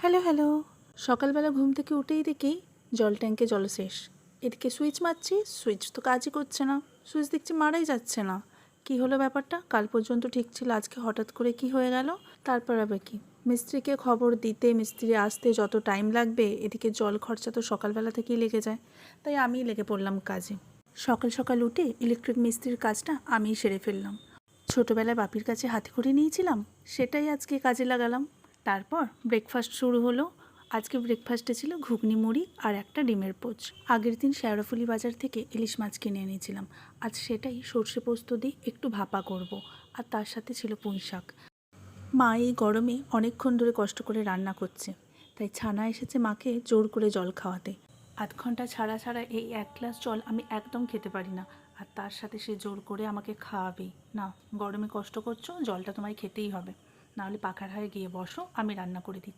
Hello hello. সকালবেলা ঘুম থেকে উঠেই দেখি জল ট্যাঙ্কে জল শেষ। এদিকে সুইচ মারছি, সুইচ তো কাজই করছে না। সুইচ দেখছি মারাই যাচ্ছে না। কি হলো ব্যাপারটা? কাল পর্যন্ত ঠিক ছিল, আজকে হঠাৎ করে কি হয়ে গেল? তারপর আবার কি? মিস্ত্রিকে খবর দিতে, মিস্ত্রি আসতে যত টাইম লাগবে, এদিকে জল খরচা তো সকালবেলা থেকেই লেগে যায়। তাই আমিই লেগে পড়লাম কাজে। সকাল সকাল উঠে ইলেকট্রিক মিস্ত্রির কাজটা আমিই সেরে ফেললাম। ছোটোবেলায় বাপির কাছে হাতে করে নিয়েছিলাম, সেটাই আজকে কাজে লাগালাম। তারপর ব্রেকফাস্ট শুরু হলো। আজকে ব্রেকফাস্টে ছিল ঘুগনি মুড়ি আর একটা ডিমের পোচ। আগের দিন শেওড়াফুলি বাজার থেকে ইলিশ মাছ কিনে এনেছিলাম। আজ সেটাই সর্ষে পোস্ত দিয়ে একটু ভাপা করব। আর তার সাথে ছিল পুঁই শাক। মা এই গরমে অনেকক্ষণ ধরে কষ্ট করে রান্না করছে। তাই ছানা এসেছে মাকে জোর করে জল খাওয়াতে। আধ ঘণ্টা ছাড়া ছাড়া এই এক গ্লাস জল আমি একদম খেতে পারি না। আর তার সাথে সে জোর করে আমাকে খাওয়াবেই না, গরমে কষ্ট করছ, জলটা তোমায় খেতেই হবে। নাহলে পাখার হায়ে গিয়ে বসো, আমি রান্না করে দিই।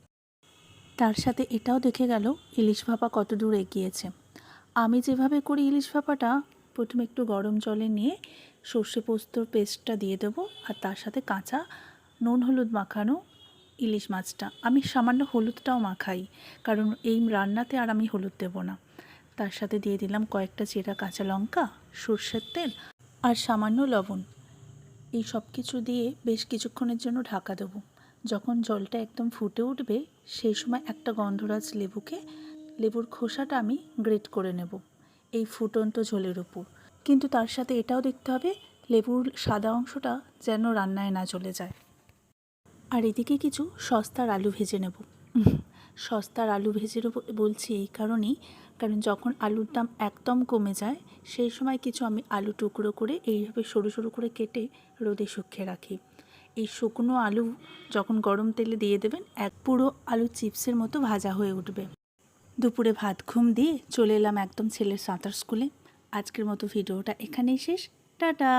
তার সাথে এটাও দেখে গেল, ইলিশ ভাপা কত দূর এগিয়েছে। আমি যেভাবে করি ইলিশ ভাপাটা, প্রথমে একটু গরম জলে নিয়ে সর্ষে পোস্তর পেস্টটা দিয়ে দেবো, আর তার সাথে কাঁচা নুন হলুদ মাখানো ইলিশ মাছটা। আমি সামান্য হলুদটাও মাখাই, কারণ এই রান্নাতে আর আমি হলুদ দেবো না। তার সাথে দিয়ে দিলাম কয়েকটা চেরা কাঁচা লঙ্কা, সর্ষের তেল আর সামান্য লবণ। এই সব কিছু দিয়ে বেশ কিছুক্ষণের জন্য ঢাকা দেবো। যখন জলটা একদম ফুটে উঠবে, সেই সময় একটা গন্ধরাজ লেবুকে, লেবুর খোসাটা আমি গ্রেট করে নেব, এই ফুটন্ত ঝোলের উপর কিন্তু তার সাথে এটাও দেখতে হবে, লেবুর সাদা অংশটা যেন রান্নায় না চলে যায়। আর এদিকে কিছু সস্তার আলু ভেজে নেব। সস্তার আলু ভেজে বলছি এই কারণেই। কারণ যখন আলুর দাম একদম কমে যায়, সেই সময় কিছু আমি আলু টুকরো করে এইভাবে সরু সরু করে কেটে রোদে শুকিয়ে রাখি। এই শুকনো আলু যখন গরম তেলে দিয়ে দেবেন, এক পুরো আলু চিপসের মতো ভাজা হয়ে উঠবে। দুপুরে ভাত ঘুম দিয়ে চলে এলাম একদম ছেলের সাঁতার স্কুলে। আজকের মতো ভিডিওটা এখানেই শেষ। টাটা!